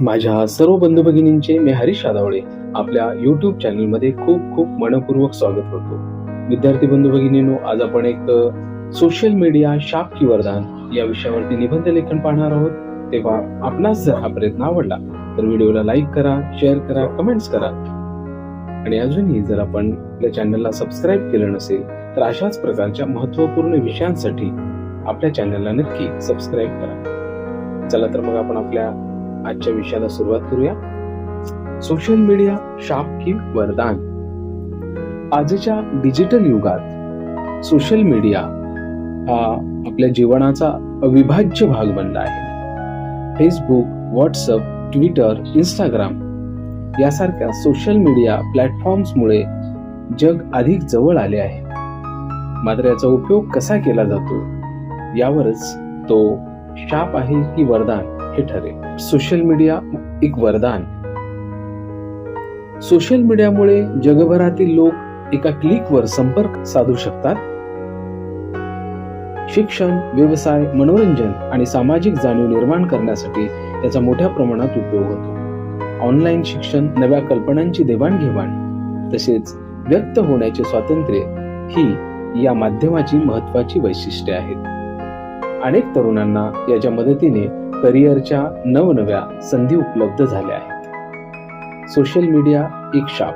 माझ्या सर्व बंधू भगिनींचे मी हरीश आदावळे आपल्या युट्यूब चॅनलमध्ये खूप खूप मनपूर्वक स्वागत करतो. विद्यार्थी बंधू भगिनींनो आज आपण एक सोशल मीडिया शाप की वरदान या विषयावरती निबंध लेखन पाहणार आहोत. तेव्हा आपणास जर हा प्रयत्न आवडला तर व्हिडिओला लाईक करा शेअर करा कमेंट्स करा. आणि अजूनही जर आपण आपल्या चॅनलला सबस्क्राईब केलं नसेल तर अशाच प्रकारच्या महत्त्वपूर्ण विषयांसाठी आपल्या चॅनलला नक्की सबस्क्राईब करा. चला तर मग आपण आपल्या आजच्या विषयाला सुरुवात करूया. सोशल मीडिया शाप की वरदान. आजच्या डिजिटल युगात सोशल मीडिया हा आपल्या जीवनाचा अविभाज्य भाग बनला आहे. फेसबुक व्हॉट्सअप ट्विटर इंस्टाग्राम यासारख्या सोशल मीडिया प्लॅटफॉर्म्समुळे जग अधिक जवळ आले आहे. मात्र याचा उपयोग कसा केला जातो? यावरच तो शाप आहे की वरदान? हे ठरेल. सोशल मीडिया एक वरदान. सोशल मीडियामुळे जगभरातील लोक एका क्लिकवर संपर्क साधू शकतात. शिक्षण व्यवसाय मनोरंजन आणि सामाजिक जाणीव निर्माण करण्यासाठी त्याचा मोठ्या प्रमाणात उपयोग होतो. ऑनलाईन शिक्षण नव्या कल्पनांची देवाणघेवाण तसेच व्यक्त होण्याचे स्वातंत्र्य ही या माध्यमाची महत्वाची वैशिष्ट्ये आहेत. अनेक तरुणांना याच्या मदतीने करिअरच्या नवनव्या संधी उपलब्ध झाल्या आहेत. सोशल मीडिया एक शाप.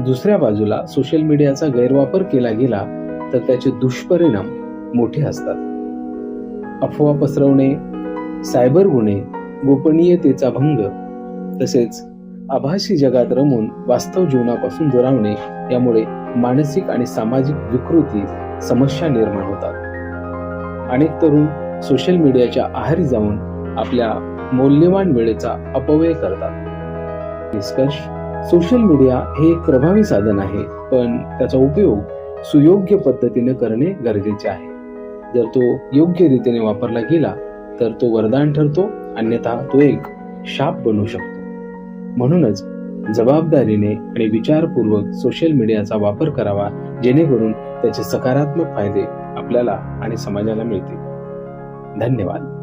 दुसऱ्या बाजूला सोशल मीडियाचा गैरवापर केला गेला तर त्याचे दुष्परिणाम मोठे असतात. अफवा पसरवणे सायबर गुन्हे गोपनीयतेचा भंग तसेच आभासी जगात रमून वास्तव जीवनापासून दुरावणे यामुळे मानसिक आणि सामाजिक विकृती समस्या निर्माण होतात. अनेक तरुण सोशल मीडियाच्या आहारी जाऊन आपल्या मौल्यवान वेळेचा अपव्यय करतात. निष्कर्ष सोशल मीडिया हे एक प्रभावी साधन आहे पण त्याचा उपयोग सुयोग्य पद्धतीने करणे गरजेचे आहे. जर तो योग्य रीतीने वापरला गेला तर तो वरदान ठरतो अन्यथा तो एक शाप बनू शकतो. म्हणूनच जबाबदारीने आणि विचारपूर्वक सोशल मीडियाचा वापर करावा जेणेकरून त्याचे सकारात्मक फायदे आपल्याला आणि समाजाला मिळतील. धन्यवाद.